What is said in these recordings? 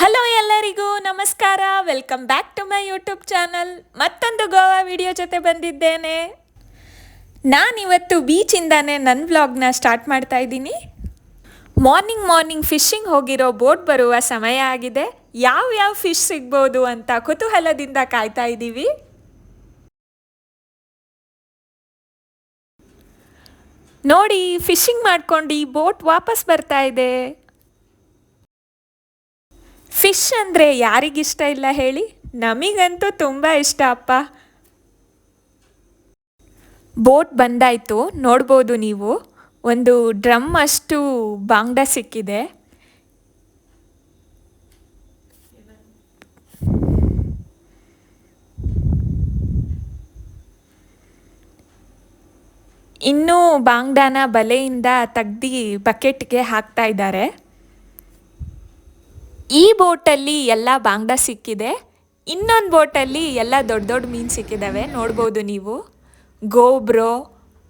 Hello ಎಲ್ಲರಿಗೂ ನಮಸ್ಕಾರ. Welcome back to my YouTube channel ಮತ್ತೊಂದು ಗೋವಾ ವಿಡಿಯೋ ಜೊತೆ ಬಂದಿದ್ದೇನೆ. ನಾನಿವತ್ತು ಬೀಚಿಂದಾನೇ ನನ್ನ ವ್ಲಾಗ್ನ ಸ್ಟಾರ್ಟ್ ಮಾಡ್ತಾ ಇದ್ದೀನಿ. ಮಾರ್ನಿಂಗ್ ಮಾರ್ನಿಂಗ್ ಫಿಶಿಂಗ್ ಹೋಗಿರೋ ಬೋಟ್ ಬರುವ ಸಮಯ ಆಗಿದೆ. ಯಾವ ಯಾವ ಫಿಶ್ ಸಿಗ್ಬೋದು ಅಂತ ಕುತೂಹಲದಿಂದ ಕಾಯ್ತಾ ಇದ್ದೀವಿ. ನೋಡಿ ಫಿಶಿಂಗ್ ಮಾಡ್ಕೊಂಡು ಬೋಟ್ ವಾಪಸ್ ಬರ್ತಾ ಇದೆ. ಫಿಶ್ ಅಂದರೆ ಯಾರಿಗಿಷ್ಟ ಇಲ್ಲ ಹೇಳಿ? ನಮಗಂತೂ ತುಂಬ ಇಷ್ಟ ಅಪ್ಪ. ಬೋಟ್ ಬಂದಾಯಿತು, ನೋಡ್ಬೋದು ನೀವು. ಒಂದು ಡ್ರಮ್ ಅಷ್ಟು ಬಾಂಗ್ಡ ಸಿಕ್ಕಿದೆ. ಇನ್ನೂ ಬಾಂಗ್ಡಾನ ಬಲೆಯಿಂದ ತೆಗ್ದು ಬಕೆಟ್ಗೆ ಹಾಕ್ತಾ ಇದ್ದಾರೆ. ಈ ಬೋಟಲ್ಲಿ ಎಲ್ಲ ಬಾಂಗ್ಡಾ ಸಿಕ್ಕಿದೆ. ಇನ್ನೊಂದು ಬೋಟಲ್ಲಿ ಎಲ್ಲ ದೊಡ್ಡ ದೊಡ್ಡ ಮೀನು ಸಿಕ್ಕಿದ್ದಾವೆ ನೋಡ್ಬೋದು ನೀವು. ಗೋಬ್ರೋ,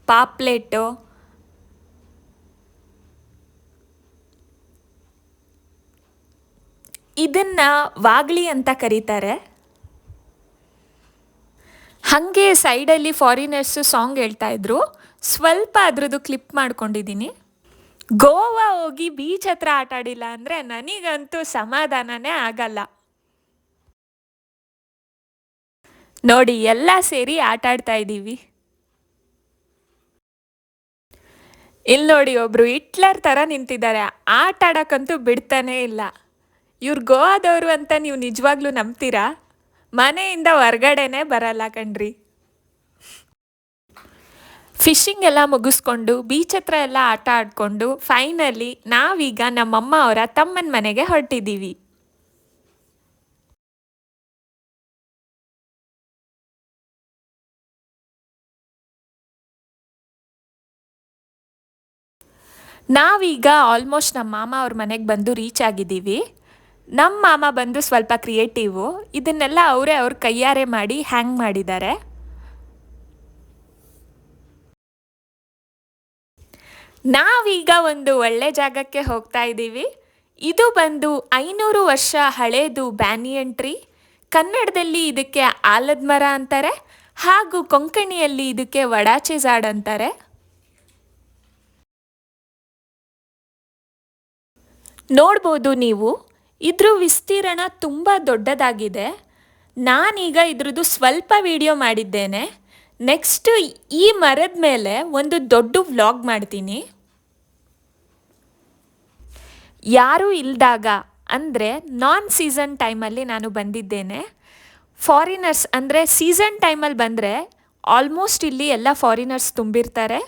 ಪಾಪ್ಲೆಟು. ಇದನ್ನ ವಾಗ್ಲಿ ಅಂತ ಕರೀತಾರೆ. ಹಾಗೆ ಸೈಡಲ್ಲಿ ಫಾರಿನರ್ಸು ಸಾಂಗ್ ಹೇಳ್ತಾ ಇದ್ರು. ಸ್ವಲ್ಪ ಅದರದ್ದು ಕ್ಲಿಪ್ ಮಾಡ್ಕೊಂಡಿದ್ದೀನಿ ಗೋವಾ ಹೋಗಿ ಬೀಚ್ ಹತ್ರ ಆಟ ಆಡಿಲ್ಲ ಅಂದರೆ ನನಗಂತೂ ಸಮಾಧಾನನೇ ಆಗಲ್ಲ. ನೋಡಿ, ಎಲ್ಲ ಸೇರಿ ಆಟ ಆಡ್ತಾ ಇದ್ದೀವಿ. ಇಲ್ಲಿ ನೋಡಿ ಒಬ್ರು ಹಿಟ್ಲರ್ ಥರ ನಿಂತಿದ್ದಾರೆ. ಆಟ ಆಡೋಕ್ಕಂತೂ ಬಿಡ್ತಾನೇ ಇಲ್ಲ. ಇವ್ರು ಗೋವಾದವರು ಅಂತ ನೀವು ನಿಜವಾಗ್ಲೂ ನಂಬ್ತೀರಾ? ಮನೆಯಿಂದ ಹೊರ್ಗಡೆನೆ ಬರಲ್ಲ ಕಣ್ರಿ. ಫಿಶಿಂಗ್ ಎಲ್ಲ ಮುಗಿಸ್ಕೊಂಡು ಬೀಚ್ ಹತ್ರ ಎಲ್ಲ ಆಟ ಆಡಿಕೊಂಡು ಫೈನಲಿ ನಾವೀಗ ನಮ್ಮಮ್ಮ ಅವರ ತಮ್ಮನ ಮನೆಗೆ ಹೊರಟಿದ್ದೀವಿ. ನಾವೀಗ ಆಲ್ಮೋಸ್ಟ್ ನಮ್ಮ ಮಾಮ ಅವ್ರ ಮನೆಗೆ ಬಂದು ರೀಚ್ ಆಗಿದ್ದೀವಿ. ನಮ್ಮ ಮಾಮ ಬಂದು ಸ್ವಲ್ಪ ಕ್ರಿಯೇಟಿವು ಇದನ್ನೆಲ್ಲ ಅವರೇ ಅವ್ರ ಕೈಯಾರೆ ಮಾಡಿ ಹ್ಯಾಂಗ್ ಮಾಡಿದ್ದಾರೆ. ನಾವೀಗ ಒಂದು ಒಳ್ಳೆ ಜಾಗಕ್ಕೆ ಹೋಗ್ತಾ ಇದ್ದೀವಿ. ಇದು ಬಂದು ಐನೂರು ವರ್ಷ ಹಳೇದು ಬ್ಯಾನಿಯನ್ ಟ್ರೀ ಕನ್ನಡದಲ್ಲಿ ಇದಕ್ಕೆ ಆಲದ ಮರ ಅಂತಾರೆ, ಹಾಗೂ ಕೊಂಕಣಿಯಲ್ಲಿ ಇದಕ್ಕೆ ವಡಾಚೆ ಜಾಡ್ ಅಂತಾರೆ. ನೋಡ್ಬೋದು ನೀವು, ಇದ್ರ ವಿಸ್ತೀರ್ಣ ತುಂಬ ದೊಡ್ಡದಾಗಿದೆ. ನಾನೀಗ ಇದ್ರದ್ದು ಸ್ವಲ್ಪ ವಿಡಿಯೋ ಮಾಡಿದ್ದೇನೆ. ನೆಕ್ಸ್ಟ್ ಈ ಮರದ ಮೇಲೆ ಒಂದು ದೊಡ್ಡ ವ್ಲಾಗ್ ಮಾಡ್ತೀನಿ. ಯಾರೂ ಇಲ್ದಾಗ, ಅಂದರೆ ನಾನ್ ಸೀಸನ್ ಟೈಮಲ್ಲಿ ನಾನು ಬಂದಿದ್ದೇನೆ. ಫಾರಿನರ್ಸ್ ಅಂದರೆ ಸೀಸನ್ ಟೈಮಲ್ಲಿ ಬಂದರೆ ಆಲ್ಮೋಸ್ಟ್ ಇಲ್ಲಿ ಎಲ್ಲ ಫಾರಿನರ್ಸ್ ತುಂಬಿರ್ತಾರೆ.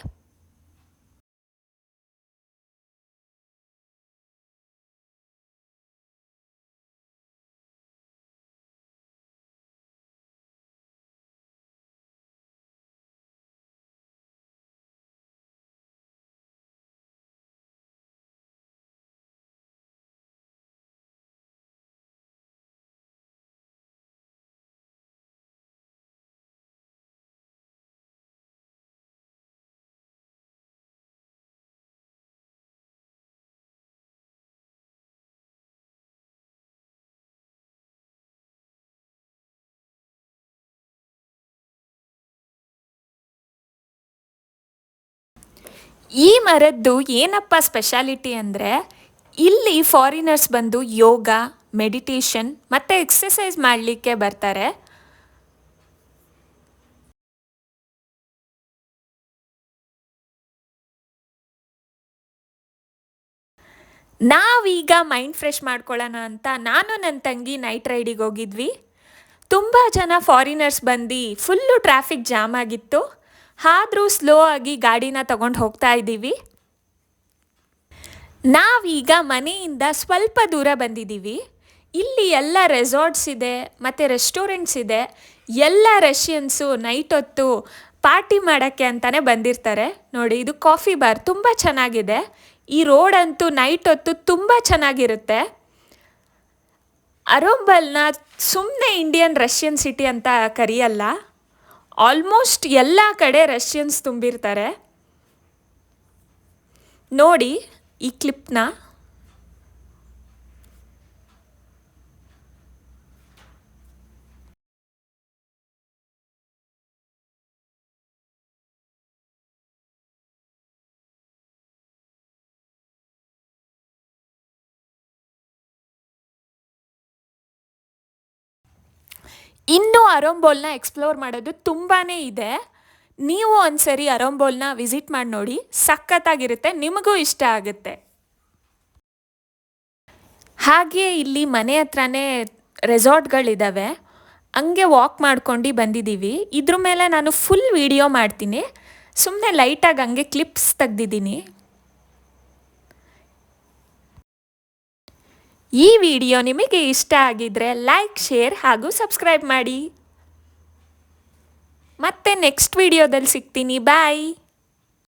ಈ ಮರದ್ದು ಏನಪ್ಪ ಸ್ಪೆಷಾಲಿಟಿ ಅಂದರೆ ಇಲ್ಲಿ ಫಾರಿನರ್ಸ್ ಬಂದು ಯೋಗ ಮೆಡಿಟೇಷನ್ ಮತ್ತು ಎಕ್ಸಸೈಸ್ ಮಾಡಲಿಕ್ಕೆ ಬರ್ತಾರೆ. ನಾವೀಗ ಮೈಂಡ್ ಫ್ರೆಶ್ ಮಾಡ್ಕೊಳ್ಳೋಣ ಅಂತ ನಾನು ನನ್ನ ತಂಗಿ ನೈಟ್ ರೈಡಿಗೆ ಹೋಗಿದ್ವಿ. ತುಂಬ ಜನ ಫಾರಿನರ್ಸ್ ಬಂದು ಫುಲ್ಲು ಟ್ರಾಫಿಕ್ ಜಾಮ್ ಆಗಿತ್ತು. ಆದರೂ ಸ್ಲೋ ಆಗಿ ಗಾಡಿನ ತಗೊಂಡು ಹೋಗ್ತಾ ಇದ್ದೀವಿ. ನಾವೀಗ ಮನೆಯಿಂದ ಸ್ವಲ್ಪ ದೂರ ಬಂದಿದ್ದೀವಿ. ಇಲ್ಲಿ ಎಲ್ಲ ರೆಸಾರ್ಟ್ಸ್ ಇದೆ, ಮತ್ತು ರೆಸ್ಟೋರೆಂಟ್ಸ್ ಇದೆ. ಎಲ್ಲ ರಷ್ಯನ್ಸು ನೈಟ್ ಹೊತ್ತು ಪಾರ್ಟಿ ಮಾಡೋಕ್ಕೆ ಅಂತಲೇ ಬಂದಿರ್ತಾರೆ. ನೋಡಿ, ಇದು ಕಾಫಿ ಬಾರ್ ತುಂಬ ಚೆನ್ನಾಗಿದೆ. ಈ ರೋಡ್ ಅಂತೂ ನೈಟ್ ಹೊತ್ತು ತುಂಬ ಚೆನ್ನಾಗಿರುತ್ತೆ. ಅರೋಂಬಲ್ನ ಸುಮ್ಮನೆ ಇಂಡಿಯನ್ ರಷ್ಯನ್ ಸಿಟಿ ಅಂತ ಕರೆಯಲ್ಲ. ಆಲ್ಮೋಸ್ಟ್ ಎಲ್ಲ ಕಡೆ ರಷ್ಯನ್ಸ್ ತುಂಬಿರ್ತಾರೆ. ನೋಡಿ ಈ ಕ್ಲಿಪ್ನ. ಇನ್ನೂ ಅರೋಂಬೋಲ್ನ ಎಕ್ಸ್ಪ್ಲೋರ್ ಮಾಡೋದು ತುಂಬಾ ಇದೆ. ನೀವು ಒಂದ್ಸರಿ ಅರೋಂಬೋಲ್ನ ವಿಸಿಟ್ ಮಾಡಿ ನೋಡಿ, ಸಖತ್ತಾಗಿರುತ್ತೆ, ನಿಮಗೂ ಇಷ್ಟ ಆಗುತ್ತೆ. ಹಾಗೆ ಇಲ್ಲಿ ಮನೆ ಹತ್ರನೇ ರೆಸಾರ್ಟ್ಗಳಿದ್ದಾವೆ ಹಂಗೆ ವಾಕ್ ಮಾಡ್ಕೊಂಡು ಬಂದಿದ್ದೀವಿ ಇದ್ರ ಮೇಲೆ ನಾನು ಫುಲ್ ವಿಡಿಯೋ ಮಾಡ್ತೀನಿ. ಸುಮ್ಮನೆ ಲೈಟಾಗಿ ಹಂಗೆ ಕ್ಲಿಪ್ಸ್ ತೆಗ್ದಿದ್ದೀನಿ. ಈ ವಿಡಿಯೋ ನಿಮಗೆ ಇಷ್ಟ ಆಗಿದ್ರೆ ಲೈಕ್, ಶೇರ್ ಹಾಗೂ ಸಬ್ಸ್ಕ್ರೈಬ್ ಮಾಡಿ. ಮತ್ತೆ ನೆಕ್ಸ್ಟ್ ವಿಡಿಯೋದಲ್ಲಿ ಸಿಗ್ತೀನಿ. ಬಾಯ್.